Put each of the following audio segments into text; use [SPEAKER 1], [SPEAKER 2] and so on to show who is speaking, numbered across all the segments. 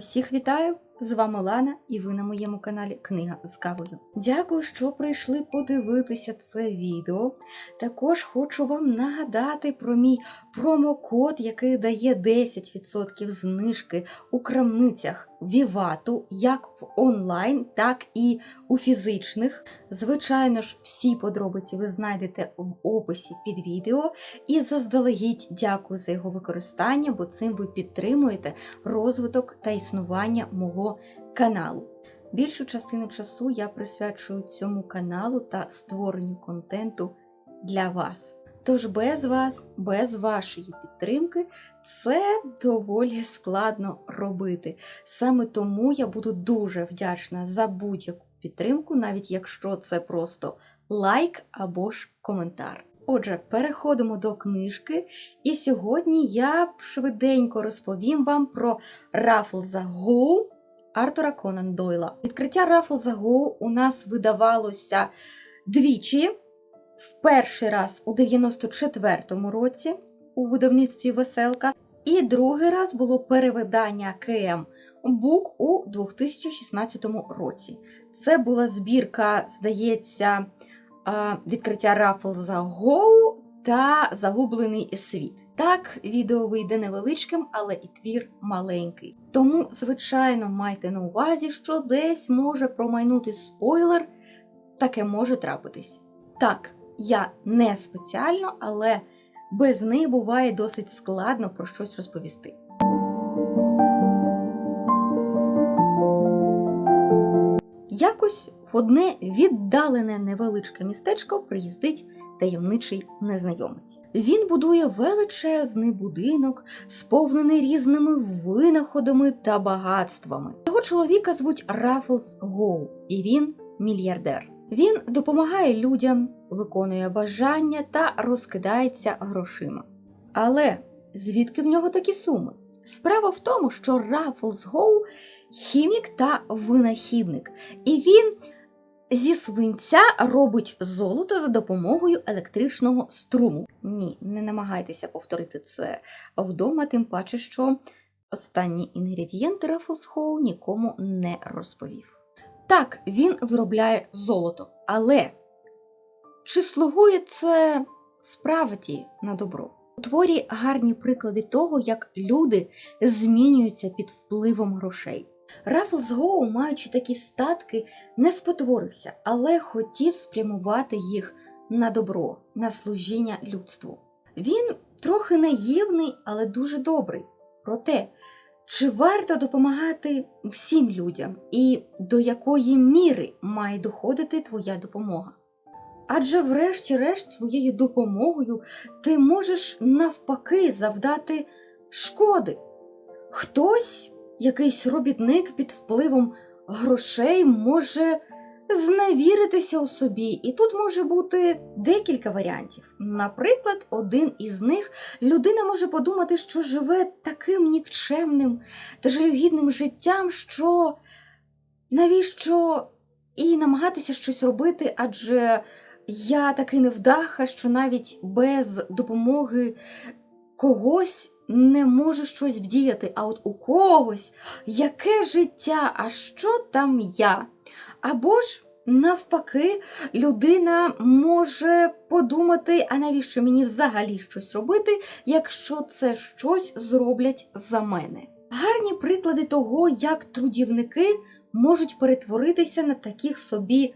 [SPEAKER 1] Усіх вітаю! З вами Лана, і ви на моєму каналі Книга з кавою. Дякую, що прийшли подивитися це відео. Також хочу вам нагадати про мій промокод, який дає 10% знижки у крамницях Вівату, як в онлайн, так і у фізичних. Звичайно ж, всі подробиці ви знайдете в описі під відео. І заздалегідь дякую за його використання, бо цим ви підтримуєте розвиток та існування мого каналу. Більшу частину часу я присвячую цьому каналу та створенню контенту для вас. Тож без вас, без вашої підтримки, це доволі складно робити. Саме тому я буду дуже вдячна за будь-яку підтримку, навіть якщо це просто лайк або ж коментар. Отже, переходимо до книжки, і сьогодні я швиденько розповім вам про Рафлза Гоу Артура Конан Дойла. Відкриття Рафлза Гоу у нас видавалося двічі. В перший раз у 94-му році у видавництві Веселка, і другий раз було перевидання КМ Бук у 2016 році. Це була збірка, здається, відкриття Рафлза Гоу та Загублений світ. Так, відео вийде невеличким, але і твір маленький. Тому, звичайно, майте на увазі, що десь може промайнути спойлер, таке може трапитись. Так, я не спеціально, але без неї буває досить складно про щось розповісти. Якось в одне віддалене невеличке містечко приїздить таємничий незнайомець. Він будує величезний будинок, сповнений різними винаходами та багатствами. Його чоловіка звуть Рафлс Гоу, і він мільярдер. Він допомагає людям, виконує бажання та розкидається грошима. Але звідки в нього такі суми? Справа в тому, що Рафлс Гоу хімік та винахідник, і він зі свинця робить золото за допомогою електричного струму. Ні, не намагайтеся повторити це вдома, тим паче, що останні інгредієнти Рафлс Гоу нікому не розповів. Так, він виробляє золото, але чи слугує це справді на добро? У творі гарні приклади того, як люди змінюються під впливом грошей. Рафлс Гоу, маючи такі статки, не спотворився, але хотів спрямувати їх на добро, на служіння людству. Він трохи наївний, але дуже добрий. Проте, чи варто допомагати всім людям, і до якої міри має доходити твоя допомога? Адже, врешті-решт, своєю допомогою ти можеш навпаки завдати шкоди. Хтось, якийсь робітник під впливом грошей, може зневіритися у собі, і тут може бути декілька варіантів. Наприклад, один із них людина може подумати, що живе таким нікчемним та жалюгідним життям, що навіщо і намагатися щось робити, адже я такий невдаха, що навіть без допомоги когось не можу щось вдіяти, а от у когось яке життя, а що там я? Або ж. Навпаки, людина може подумати, а навіщо мені взагалі щось робити, якщо це щось зроблять за мене. Гарні приклади того, як трудівники можуть перетворитися на таких собі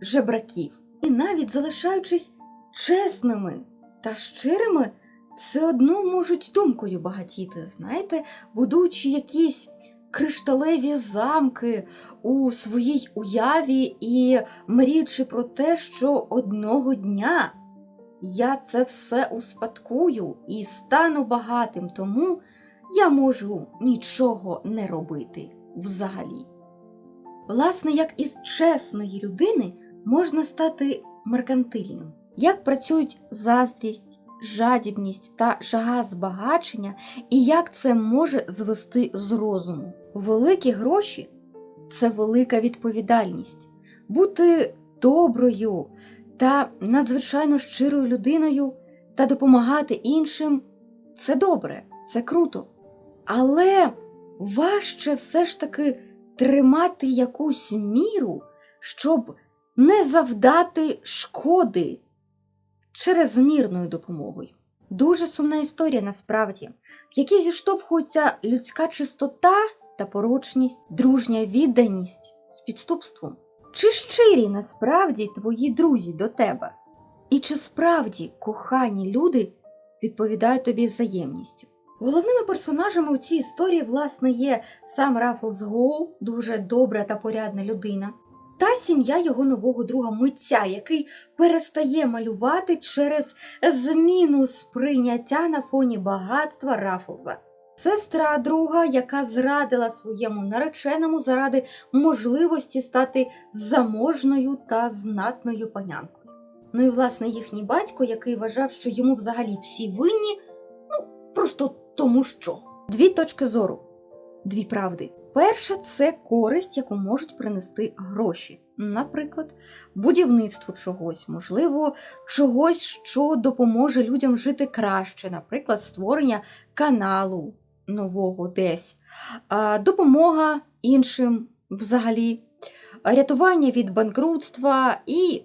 [SPEAKER 1] жебраків. І навіть залишаючись чесними та щирими, все одно можуть думкою багатіти, знаєте, будуючи якісь кришталеві замки у своїй уяві і мріючи про те, що одного дня я це все успадкую і стану багатим, тому я можу нічого не робити взагалі. Власне, як із чесної людини можна стати меркантильним, як працюють заздрість, жадібність та жага збагачення, і як це може звести з розуму. Великі гроші це велика відповідальність. Бути доброю та надзвичайно щирою людиною та допомагати іншим це добре, це круто. Але важче все ж таки тримати якусь міру, щоб не завдати шкоди чрезмірною допомогою. Дуже сумна історія насправді, в якій зіштовхується людська чистота та порочність, дружня відданість з підступством. Чи щирі насправді твої друзі до тебе? І чи справді кохані люди відповідають тобі взаємністю? Головними персонажами у цій історії, власне, є сам Раффлс Гоу, дуже добра та порядна людина, та сім'я його нового друга митця, який перестає малювати через зміну сприйняття на фоні багатства Раффлза. Сестра друга, яка зрадила своєму нареченому заради можливості стати заможною та знатною панянкою. Ну і власне їхній батько, який вважав, що йому взагалі всі винні, ну просто тому що. Дві точки зору, дві правди. Перше це користь, яку можуть принести гроші. Наприклад, будівництво чогось, можливо, чогось, що допоможе людям жити краще, наприклад, створення каналу нового десь, допомога іншим взагалі, рятування від банкрутства і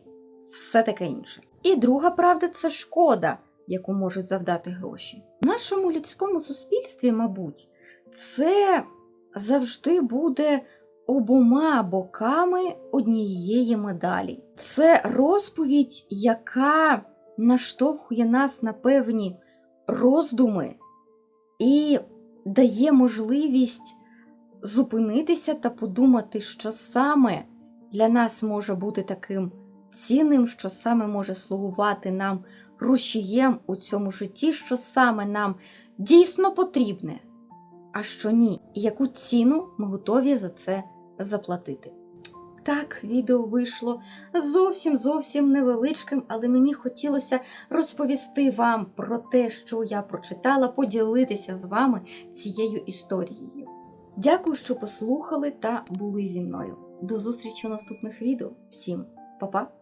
[SPEAKER 1] все таке інше. І друга правда це шкода, яку можуть завдати гроші. В нашому людському суспільстві, мабуть, це завжди буде обома боками однієї медалі. Це розповідь, яка наштовхує нас на певні роздуми і дає можливість зупинитися та подумати, що саме для нас може бути таким цінним, що саме може слугувати нам рушієм у цьому житті, що саме нам дійсно потрібне, а що ні, і яку ціну ми готові за це заплатити. Так, відео вийшло зовсім зовсім невеличким, але мені хотілося розповісти вам про те, що я прочитала, поділитися з вами цією історією. Дякую, що послухали та були зі мною. До зустрічі у наступних відео. Всім па-па!